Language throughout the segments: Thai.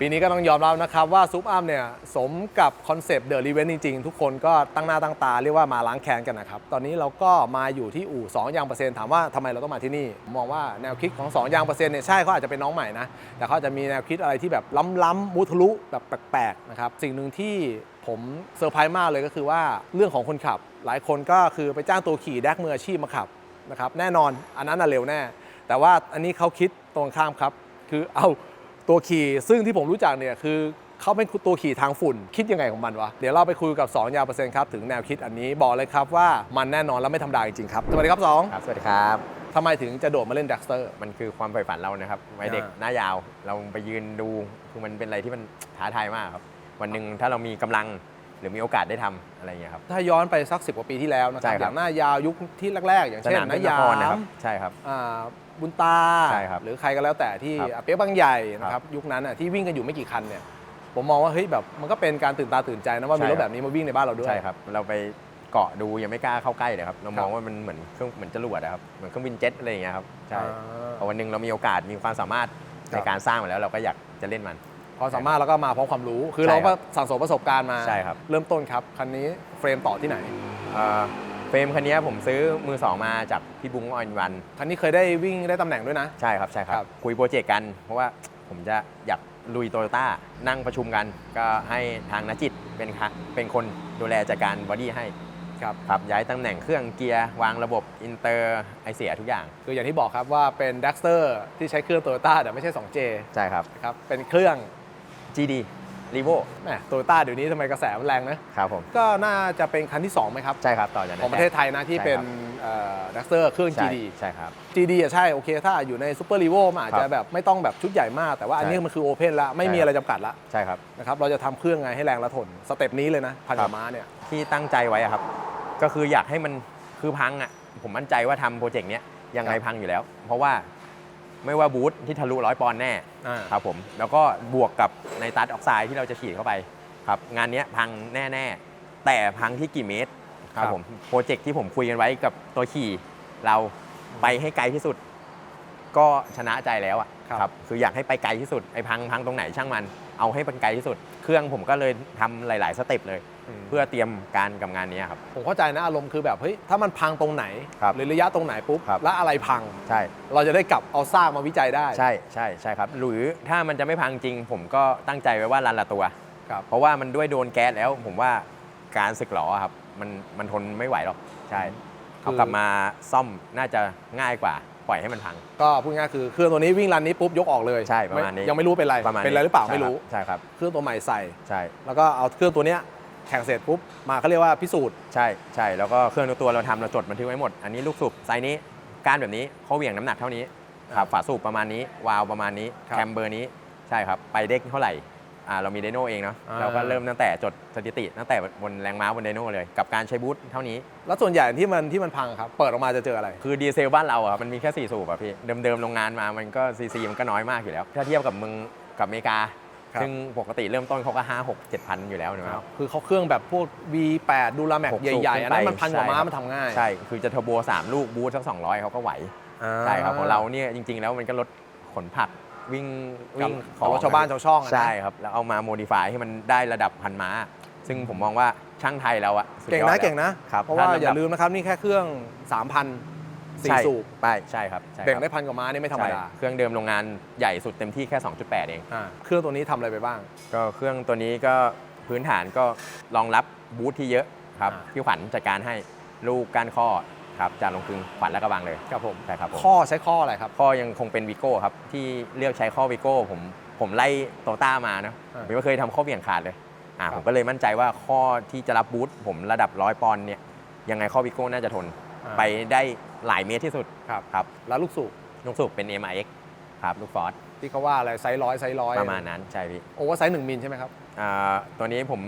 ปีนี้ก็ต้องยอมรับนะครับว่าซุปอัพเนี่ยสมกับคอนเซปต์เดอะรีเวนจริง ๆ ทุกคนก็ตั้งหน้าตั้งตาเรียกว่ามาล้างแค้นกันนะครับ ตอนนี้เราก็มาอยู่ที่อู่2ยางเปอร์เซ็นต์ถามว่าทำไมเราต้องมาที่นี่ มองว่าแนวคิดของ 2ยางเปอร์เซ็นต์เนี่ยใช่เขาอาจจะเป็นน้องใหม่นะ แต่เขาจจะมีแนวคิดอะไรที่แบบล้ำๆมุทะลุแบบแปลกๆนะครับสิ่งหนึ่งที่ผมเซอร์ไพรส์มากเลยก็คือว่าเรื่องของคนขับ หลายคนก็คือไปจ้างตัวขี่แดกมืออาชีพมาขับนะครับแน่นอนอันนั้นน่ะเร็วแน่ แต่ว่าอันนี้เขาคิดตรงข้ามครับ คือเอา ตัวขี่ซึ่งที่ผมรู้จักเนี่ยคือเขาเป็นตัวขี่ทางฝุ่นคิดยังไงของมันวะ เดี๋ยวเราไปคุยกับ2ยาวเปอร์เซ็นต์ครับ ถึงแนวคิดอันนี้บอกเลยครับว่ามันแน่นอนและไม่ธรรมดาจริงๆครับ สวัสดีครับครับ สวัสดีครับ2ทำไมถึงจะโดดมาเล่นดักสเตอร์ มันคือความใฝ่ฝันเรานะครับวัยเด็กอ่าหน้ายาวเราไปยืนดูคือมันเป็นอะไรที่มันท้าทายมากครับ วันหนึ่งถ้าเรามีกำลัง หรือมีโอกาสได้ทำอะไรอย่างเงี้ยครับ ถ้าย้อนไปสักสิบกว่าปีที่แล้วนะคใช่รับคอรับย่างหน้ายาวยุคที่แรก ๆ อย่างสเช่นนามนาเทนนิยาสนะครัมบใช่ครับ อ่าบุญตา ใช่ครับหรือใครก็แล้วแต่ที่ครับอะเปียกบางใหญ่นะคครัรับบยุคนั้นอะที่วิ่งกันอยู่ไม่กี่คันเนี่ยผมมองว่าเฮ้ยแบบมันก็เป็นการตื่นตาตื่นใจนะว่ามีใช่รครัถบแบบนี้มาวิ่งในบ้านเราด้วย ใช่ครับ เราไปเกาะดูยังไม่กล้าเข้าใกล้เลยครับเรามองครับว่ามันเหมือนเครื่องเหมือนจรวดนะครับเหมือนเครื่องบินเจ็ตอะไรอย่างเงี้ยครับใช่อ่าพอวันหนึ่งเรามีโอกาสมีความสามารถครับ ในการสร้างมาแล้วเราก็อยากจะเล่นมัน ความสามารถแล้วก็มาพร้อมความรู้ คือใช่เราครัก็บสั่งสมประสบการณ์มาใช่ครับเริ่มต้นครับคันนี้เฟรมต่อที่ไหนเอ่อเฟรมคันนี้ผมซื้อมือสองมาจากพี่บุ้งออนวันคันนี้เคยได้วิ่งได้ตำแหน่งด้วยนะ ใช่ครับใช่คครัรับบคุยโปรเจกต์กัน เพราะว่าผมจะอยากลุยโตโยต้านั่งประชุมกัน ก็ให้ทางนจิตเป็นค่ะเป็นคนดูแลจัดการบอดี้ให้ครับครับย้ายตำแหน่งเครื่องเกียร์วางระบบอินเตอร์ไอเสียทุกอย่าง คืออย่างที่บอกครับว่าเป็นดักสเตอร์ที่ใช้เครื่องโตโยต้าแต่ไม่ใช่ 2J ใช่ครับนะครับเป็นเครื่อง GD r e v o แหมโตโยต้าเดี๋ยวนี้ทำไมกระแสมันแรงนะ ครับผมก็น่าจะเป็นคันที่ 2ไหมครับ ใช่ครับต่อจากขนั้องนประเทศไทยนะที่ใช่ครับเป็นดักสเตอร์เครื่องใช่ GD ใช่ครับ GD อะใช่ โอเค ถ้าอยู่ในซูเปอร์ลีโวมันอาจครัจะบแบบไม่ต้องแบบชุดใหญ่มาก แต่ว่าอันนี้ใช่มันคือโอเพนละไม่มีใช่ครับอะไรจำกัดละใช่ครับนะครับเราจะทำเครื่องไงให้แรงและทนสเต็ปนี้เลยนะพันกครัว่าบม้าเนี่ยที่ตั้งใจไว้อะครับ ก็คืออยากให้มันคือพังอะผมมั่นใจว่าทำโปรเจกต์เนี้ยยังไงครับพังอยู่แล้ว เพราะว่า ไม่ว่าบูธที่ทะลุร้อยปอนด์แน่อ่า ครับผมแล้วก็บวกกับในตัดออกไซด์ที่เราจะฉีดเข้าไปครับงานเนี้ยพังแน่ๆ แต่พังที่กี่เมตรครับผมโปรเจกต์ที่ผมคุยกันไว้กับตัวขี่เราไปให้ไกลที่สุด ก็ชนะใจแล้วอะครับ คืออยากให้ไปไกลที่สุดไอ้พังพังตรงไหนช่างมัน เอาให้ไปไกลที่สุด เครื่องผมก็เลยทำหลาย ๆ สเต็ปเลยม เพื่อเตรียมการกับงานนี้ครับ ผมเข้าใจนะอารมณ์คือแบบเฮ้ยถ้ามันพังตรงไหน ครับหรือระยะตรงไหนปุ๊บ ครับ แล้วอะไรพัง ใช่ เราจะได้กลับเอาซากมาวิจัยได้ใช่ใช่ใช่ครับ หรือถ้ามันจะไม่พังจริง ผมก็ตั้งใจไว้ว่ารันละตัว ครับ เพราะว่ามันด้วยโดนแก๊สแล้ว ผมว่าการสึกหรออะครับ มันมันทนไม่ไหวหรอกใช่คือเอากลับมาซ่อมน่าจะง่ายกว่า ปล่อยให้มันพัง ก็พูดง่ายๆคือเครื่องตัวนี้วิ่งรันนี้ปุ๊บยกออกเลยใช่ประมาณนี้ ไยังไม่รู้เป็นไร ประมาณเป็นอะไรหรือเปล่าใช่ไม่รู้ ใช่ครับเครื่องตัวใหม่ใส่ ใช่ แล้วก็เอาเครื่องตัวเนี้ย แข่งเสร็จปุ๊บมาเขาเรียกว่าพิสูจน์ ใช่ใช่แล้วก็เครื่องตัวเราทำเราจดบันทึกไว้หมด อันนี้ลูกสูบไซส์นี้ก้านแบบนี้เขาเหวี่ยงน้ำหนักเท่านี้ครับฝาสูบประมาณนี้ วาล์วประมาณนี้ครับ แคมเบอร์นี้ใช่ครับไปเด็กเท่าไหร่อ่าเรามีไดโน่เองเนาะอ่าเราก็เริ่มตั้งแต่จดสถิติตั้งแต่บนแรงม้าบนไดโน่เลยกับการใช้บูทเท่านี้ แล้วส่วนใหญ่ที่มันที่มันพังครับ เปิดออกมาจะเจออะไร คือดีเซลบ้านเราอะครับมันมีแค่ 4 สูบอะพี่ เดิมๆโรงงานมามันก็ซีซีมันก็น้อยมากอยู่แล้ว ถ้าเทียบกับมึงกับอเมริกา ครับ ซึ่งปกติเริ่มต้นเขาก็5 6 7พันอยู่แล้วนะครับ คือเขาเครื่องแบบพวก V8 ดูลาแม็กหกสูบใหญ่ๆ ขึ้อันนไปนั้นมันพันกว่าม้าใช่ครับ มันทำง่ายใช่ คือจะเทอร์โบ3ลูกบูทสัก200เขาก็ไหว อ่าใช่ครับของเราเนี่ยจริง ๆ แล้วมันก็รถขนผักวิ่งวิ่งของรถชาวบ้านชาวช่องอะนะ ใช่ครับ แล้วเอามาโมดิฟายให้มันได้ระดับพันม้า ซึ่งผมมองว่าช่างไทยเราอะสุดเก่งยอดนะแล้ว เก่งนะ ครับเพราะว่าถ้าลำดับ อย่าลืมนะครับ นี่แค่เครื่อง 3,000 สี่ใช่สูบไปใช่ครับใช่ครับเบ่งได้พันกว่าม้านี่ไม่ธรรมดาใช่เครื่องเดิมโรงงานใหญ่สุดเต็มที่แค่ 2.8 เอง อ่าเครื่องตัวนี้ทำอะไรไปบ้าง ก็เครื่องตัวนี้ก็พื้นฐานก็รองรับบูธที่เยอะครับอ่า พี่ขวัญจัดการให้ลูกก้านข้อครับจานลงกึงขวัญและกระบังเลยครับผมใช่ครับผมข้อใช้ข้ออะไรครับ ข้อยังคงเป็นวิโก้ครับ ที่เลือกใช้ข้อวิโก้ผมผมไล่โตต้ามานะอ่าผมไม่เคยทำข้อเบี่ยงขาดเลยอ่าครับ ผมก็เลยมั่นใจว่าข้อที่จะรับบูธผมระดับร้อยปอนด์เนี่ยยังไงข้อวิโก้น่าจะทน อ่า ไปได้หลายเมตรที่สุดครับ ครับแล้วลูกสูบลูกสูบเป็น MIX ครับลูกฟอร์ดที่เขาว่าอะไรไซส์ร้อยไซส์ร้อยประมาณนั้นใช่พี่โอเวอร์ไซส์หนึ่งมิลใช่ไหมครับอ่าตัวนี้ผม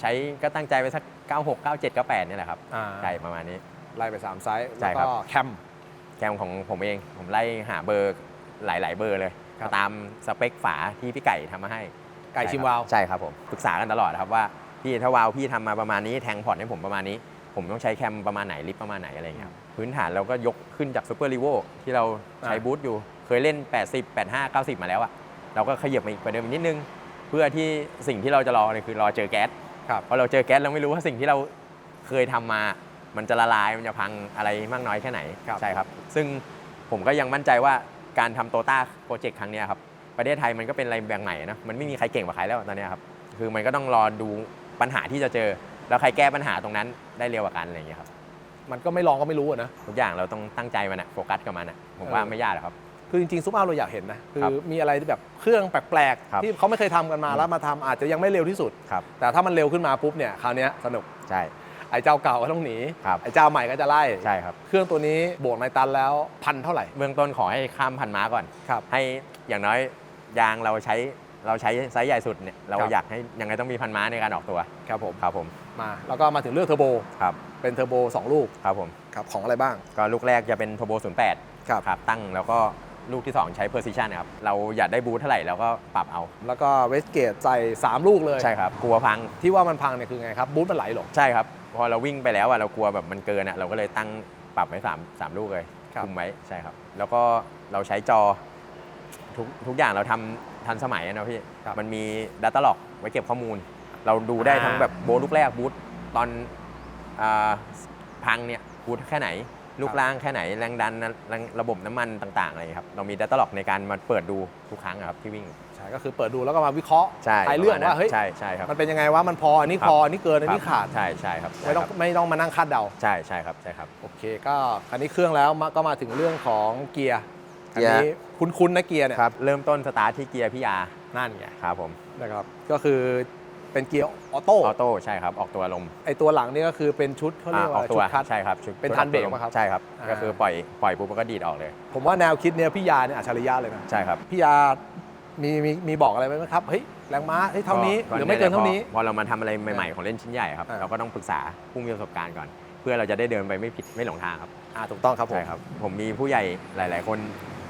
ใช้ก็ตั้งใจไปสัก 96 97 98เนี่ยแหละครับอ่าใช่ประมาณนี้ ไล่ไป3ไซส์ใช่แล้วครัก็บแคม แคมของผมเองผมไล่หาเบอร์หลาย ๆ เบอร์เลย ครับ ตามสเปคฝาที่พี่ไก่ทำมาให้ไก่ชิมวาว ใช่ครับผมปรึกษากันตลอดครับว่าพี่ถ้าวาล์วพี่ทำมาประมาณนี้แทงพอร์ตให้ผมประมาณนี้ ผมต้องใช้แคมประมาณไหนลิฟต์ประมาณไหนอะไรอย่างเงี้ยครับพื้นฐานเราก็ยกขึ้นจากซูเปอร์ลีโวที่เราใช้อ่าบูทอยู่เคยเล่น 80 85 90 มาแล้วอะเราก็ขยับมาอีกกว่าเดิมอีกนิดนึง เพื่อที่สิ่งที่เราจะรอเนี่ยคือรอเจอแก๊สครับพอเราเจอแก๊สเราไม่รู้ว่าสิ่งที่เราเคยทำมา มันจะละลายมันจะพังอะไรมากน้อยแค่ไหนครับใช่ครับ ซึ่งผมก็ยังมั่นใจว่าการทำโตต้าโปรเจกต์ครั้งเนี้ยครับประเทศไทยมันก็เป็นอะไรแบบใหม่นะมันไม่มีใครเก่งกว่าใครแล้วตอนเนี้ยครับคือมันก็ต้องรอดูปัญหาที่จะเจอ แล้วใครแก้ปัญหาตรงนั้นได้เร็วกว่ากันอะไรอย่างเงี้ยครับมันก็ไม่ลองก็ไม่รู้อะนะ ทุกอย่างเราต้องตั้งใจมันอะโฟกัสกับมันอะผมว่าเออ ไม่ยากหรอกครับ คือจริงๆซุปอัพเราอยากเห็นนะ คืครัอบมีอะไรที่แบบเครื่องแปลกครับ ๆ ที่เขาไม่เคยทำกันมาอืมแล้วมาทำอาจจะยังไม่เร็วที่สุด ครับ แต่ถ้ามันเร็วขึ้นมาปุ๊บเนี่ยคราวเนี้ยสนุกใช่ ไอ้เจ้าเก่าก็ต้องหนีครับ ไอ้เจ้าใหม่ก็จะไล่ใช่ครับ เครื่องตัวนี้บวกในตันแล้วพันเท่าไหร่เบื้องต้นขอให้ข้ามพันม้าก่อน ครับ ให้อย่างน้อยยางเราใช้ เราใช้ไซส์ใหญ่สุดเนี่ยเราครับอยากให้ยังไงต้องมีพันม้าในการออกตัวครับผมครับผมมาแล้วก็มาถึงเรื่องเทอร์โบครับเป็นเทอร์โบสองลูกครับผมครับของอะไรบ้าง ก็ลูกแรกจะเป็นโทโบ08ครับครับตั้งแล้วก็ลูกที่ 2 ใช้ Precision นะครับ เราอยากได้บูทเท่าไหร่เราก็ปรับเอา แล้วก็เวสเกตใส่ 3 ลูกเลย ใช่ครับ กลัวพังที่ว่ามันพังเนี่ยคือไงครับ บูทมันไหลหรอ ใช่ครับ พอเราวิ่งไปแล้วอะเรากลัวแบบมันเกินอะเราก็เลยตั้งปรับไว้3 3ลูกเลยครับคุมไว้ใช่ครับ แล้วก็เราใช้จอทุกทุกอย่างเราทำ ทันสมัยอะนะพี่ครับมันมี Data Log ไว้เก็บข้อมูล เราดูได้อ่าทั้งแบบโบทลูกแรกบูทตอนอาพังเนี่ยบูทแค่ไหน ลูกล่างแค่ไหน แรงดันแรงระบบน้ำมันต่างๆอะไรอย่างเงี้ยครับ เรามี Data Log ในการมาเปิดดูทุกครั้งอะครับที่วิ่งใช่ก็คือเปิดดูแล้วก็มาวิเคราะห์ใช่ทายเรื่องประมณนั้นว่าเฮ้ยใช่ใช่ครับมันเป็นยังไงวะมันพออันนี้ครับพออันนี้เกินอันนี้ขาดใช่ใช่ครับไม่ต้องใช่ครับไม่ต้องมานั่งคาดเดาใช่ใช่ครับใช่ครับโอเคก็คันนี้เครื่องแล้วมาก็มาถึงเรื่องของเกียร์ อันเกียร์นี้คุ้นๆนะเกียร์เนี่ยครับเริ่มต้นสตาร์ทที่เกียร์พี่ยานั่นไงครับผมนะครับก็คือเป็นเกียร์ออโต้ออโต้ใช่ครับออกตัวลมไอตัวหลังนี่ก็คือเป็นชุดเขาเรียกอว่าอกตัชุวดคัดใช่ครับชุดเป็นชุดทันเบรกออตัวลมปะครับใช่ครับอ่าก็คือปล่อยปล่อยปุ๊บมันก็ดีดออกเลย ผมว่าแนวคิดเนี่ยพี่ยาเนี่ยอัจฉริยะเลยนะใช่ครับพี่ยามีมีมีบอกอะไรไหมครับเฮ้ยแรงม้าเฮ้ยเท่านี้ก็หรือไม่เกินเท่านี้พอพอเรามาทำอะไรใหม่ๆของเล่นชิ้นใหญ่ครับอ่าเราก็ต้องปรึกษาผู้มีประสบการณ์ก่อน เพื่อเราจะได้เดินไปไม่ผิดไม่หลงทางครับอ่าถูกต้องครับผมใช่ครับผมมีผู้ใหญ่หลาย ๆ คน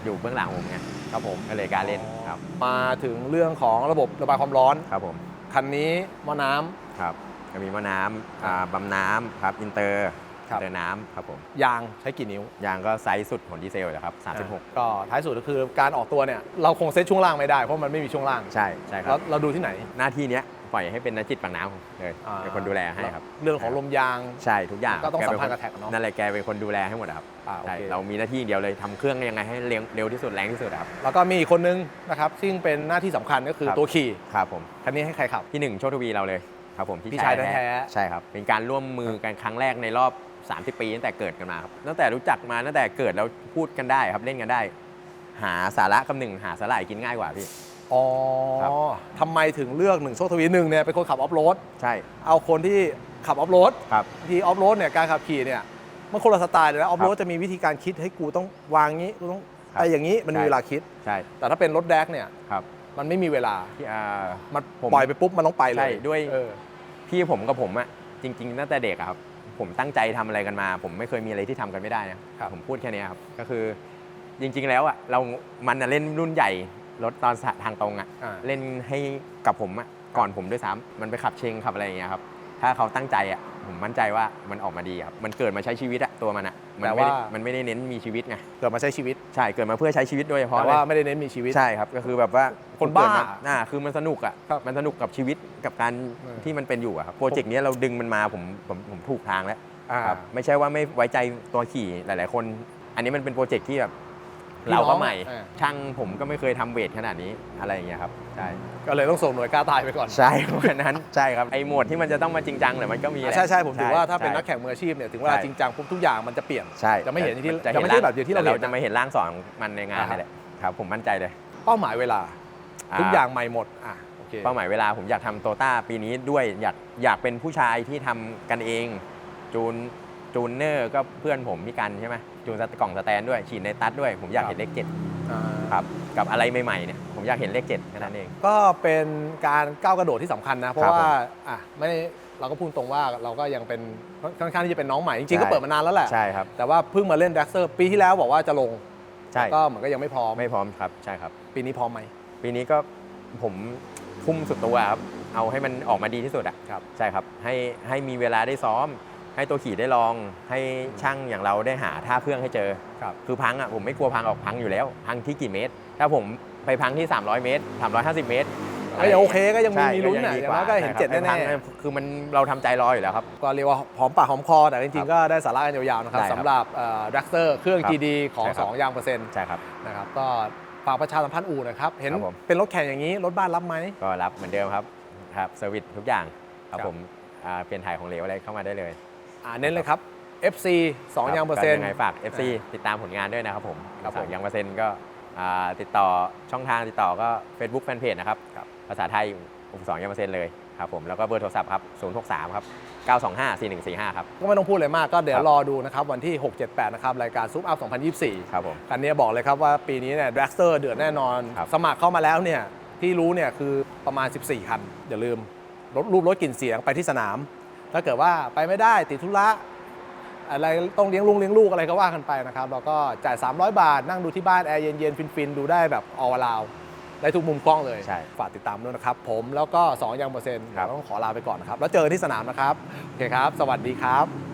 อยู่เบื้องหลังผมไงครับผมก็เลยกล้ารเล่นครับมาถึงเรื่องของระบบระบายความร้อน ครับผมคันนี้หม้อน้ำ ครับก็มีหม้อน้ำอ่าบำน้ำครับอินเตอร์ครับอินเตอร์น้ำครับผมยางใช้กี่นิ้วยางก็ไซส์สุดของดีเซลเลยครับ36 ก็ท้ายสุดก็คือการออกตัวเนี่ยเราคงเซตช่วงล่างไม่ได้เพราะมันไม่มีช่วงล่างใช่ใช่คแล้รัวบเราดูที่ไหน หน้าที่เนี้ย ปล่อยให้เป็นนักจิตปากน้ำเลยอ่าเป็นคนดูแลให้ครับเรื่องของลมยาง ใช่ทุกอย่างก็ต้องแเป็สัมพันธ์กับแท็กเนอะนั่นแหละแกเป็นคนดูแลให้หมดอะครับอ่าโอใช่เค เรามีหน้าที่อย่างเดียวเลยทำเครื่องยังไงให้เร็วเร็วที่สุดแรงที่สุดอะครับ แล้วก็มีอีกคนนึงนะครับ ซึ่งเป็นหน้าที่สำคัญก็คือครับ ตัวขี่ ครับผม คันนี้ให้ใครขับพี่หนึ่งโชคทวีเราเลยครับผมพี่ชายแท้ๆ ใช่ครับเป็นการร่วมมือกันครั้งแรกในรอบ 30 ปีตั้งแต่เกิดกันมาครับตั้งแต่รู้จักมาตั้งแต่เกิดแล้วพูดกันได้ครับเล่นกันได้ หาสาระกับหนึ่งหาสาหร่ายกินง่ายกว่าพี่ อ๋อครับทำไมถึงเลือกหนึ่งโชคทวีหนึ่งเนี่ยเป็นคนขับออฟโรดใช่เอาคนที่ขับออฟโรดครับ ทีออฟโรดเนี่ยการขับขี่เนี่ยมันคนละสไตล์เลยนะออฟโรดครับจะมีวิธีการคิดให้กูต้องวางงี้กูต้องครับ ไปอย่างนี้มันมีใช่เวลาคิด ใช่แต่ถ้าเป็นรถแดกเนี่ยครับมันไม่มีเวลา พี่อ่ามันผมปล่อยไปปุ๊บมันต้องไปเลยใช่ด้วย เออ พี่ผมกับผมอะจริงๆตั้งแต่เด็กอะครับ ผมตั้งใจทำอะไรกันมา ผมไม่เคยมีอะไรที่ทำกันไม่ได้นะครับ ผมพูดแค่เนี้ยครับ ก็คือจริง ๆ แล้วอะเรา มันอะเล่นรุ่นใหญ่ รถตอนทางตรงอะอ่า เล่นให้กับผมอะก่อนผมด้วยซ้ำมันไปขับเชงขับอะไรอย่างเงี้ยครับถ้าเขาตั้งใจอะผมมั่นใจว่ามันออกมาดีครับมันเกิดมาใช้ชีวิตอะตัวมันอะมันแต่ไม่ว่าได้มันไม่ได้เน้นมีชีวิตไงเกิดมาใช้ชีวิต ใช่เกิดมาเพื่อใช้ชีวิตโดยเฉพาะแต่เลยว่าไม่ได้เน้นมีชีวิต ใช่ครับก็คือแบบว่าคนบ้าเกิดมอ่าคือมันสนุกอะครับมันสนุกกับชีวิตกับการเออ ที่มันเป็นอยู่อะครับโปรเจกต์เนี้ยเราดึงมันมาผมผมผมถูกทางแล้ว อ่า ครับไม่ใช่ว่าไม่ไว้ใจตัวขี่หลาย ๆ คน อันนี้มันเป็นโปรเจกต์ที่แบบ พี่น้องเราก็ใหม่อ่าช่างผมก็ไม่เคยทำเวทขนาดนี้อะไรอย่างเงี้ยครับใช่ก็เลยต้องส่งหน่วยกล้าตายไปก่อน ใช่เพราะฉะนั้นใช่ครับไอโหมดที่มันจะต้องมาจริงจังเนี่ยมันก็มีแหละ ใช่ใช่ผมถือว่าถ้าเป็นใช่นักแข่งมืออาชีพเนี่ยถึงเวลาใช่ จริงจังปุ๊บทุกอย่างมันจะเปลี่ยน ใช่จะไม่เห็นอย่างที่จะจะไม่ใช่แบบอย่างที่เราแต่เห็นนะจะไม่เห็นร่างสองมันในงานอ่าฮะนี่แหละครับผมมั่นใจเลยเป้าหมายเวลา ทุกอย่างใหม่หมดอะโอเค เป้าหมายเวลาผมอยากทำโตต้าปีนี้ด้วยอยากอยากเป็นผู้ชายที่ทำกันเอง จูนจูนเนอร์ก็เพื่อนผมพี่กันใช่ไหม จูนสกล่องสแตนด้วย ฉีดในตัดด้วย ผมอยากเห็นเลขเจ็ดอ่าครับกับอะไรใหม่ๆเนี่ยผมอยากเห็นเลขเจ็ดแค่นั้นเอง ก็เป็นการก้าวกระโดดที่สำคัญนะ เพครัราะบว่าอะไม่เราก็พูดตรงว่าเราก็ยังเป็นค่อนข้างที่จะเป็นน้องใหม่ จริงๆใช่ก็เปิดมานานแล้วแหละ ใช่ครับ แต่ว่าเพิ่งมาเล่นแดกเซอร์ปีที่แล้วบอกว่าจะลง ใช่ก็เหมือนก็ยังไม่พร้อม ไม่พร้อมครับใช่ครับ ปีนี้พร้อมไหม ปีนี้ก็ผมทุ่มสุดตัวครับ เอาให้มันออกมาดีที่สุดอะครับ ใช่ครับ ให้ให้มีเวลาได้ซ้อม ให้ตัวขี่ได้ลองให้ช่างอย่างเราได้หาท่าเครื่องให้เจอครับคือพังอะผมไม่กลัวพังออกพังอยู่แล้ว พังที่กี่เมตร ถ้าผมไปพังที่ 300 เมตร 350 เมตรก็ยังโอเคก็ยังมีใช่มีลุ้นน่ะดีอย่างน้อยก็เห็นเจ็ดใช่แน่ครับๆคือมันเราทำใจรออยู่แล้วครับ ก็เรียกว่าหอมปากหอมคอ แต่จริงๆก็ได้สาระกันยาวๆนะครับได้ครับสำหรับแร็กเตอร์เครื่องครับ GD ของใช่ครับ2ยางเปอร์เซ็นต์ใช่ครับนะครับก็ฝากประชาสัมพันธ์อู่หนะครับ เห็นครับผมเป็นรถแข่งอย่างนี้ รถบ้านรับไหมก็รับเหมือนเดิมครับครับเซอร์วิสทุกอย่างครับครับผมอ่าเปลี่ยนถ่ายของเหลวอะไรเข้ามาได้เลย อ่าเน้นเลยครับ FC 2คบยางเปอร์เซ็นต์ก็ยังไงฝาก FC ติดตามผลงานด้วยนะครับผมครับผมฝากยางเปอร์เซ็นต์ก็อ่าติดต่อช่องทางติดต่อก็ Facebook Fanpage นะครับครับภาษาไทยอุปสองยางเปอร์เซ็นต์เลยครับผมแล้วก็เบอร์โทรศัพท์ครับ 063 ครับ 925 4145 ครับ ก็ไม่ต้องพูดเลยมากก็เดี๋ยควรับ รอดูนะครับ วันที่ 6 7 8 นะครับ รายการซุปอัพ 2024 ครับผมคันนี้บอกเลยครับว่าปีนี้เนี่ยแร็กเตอร์เดือดแน่นอน ครับ สมัครเข้ามาแล้วเนี่ยที่รู้เนี่ยคือประมาณ 14 คัน อย่าลืมรถรูปรถกลิ่นเสียงไปที่สนาม ถ้าเกิดว่าไปไม่ได้ติดธุระอะไรต้องเลี้ยงลุงเลี้ยงลูกอะไรก็ว่ากันไปนะครับเราก็จ่าย 300 บาทนั่งดูที่บ้าน แอร์เย็นๆ ฟินๆ ดูได้แบบออลาวได้ทุกมุมกล้องเลย ใช่ ฝากติดตามด้วยนะครับ ผมแล้วก็2ยังเปอร์เซ็นต์ครับต้องขอลาไปก่อนนะครับ แล้วเจอกันที่สนามนะครับ โอเคครับ สวัสดีครับ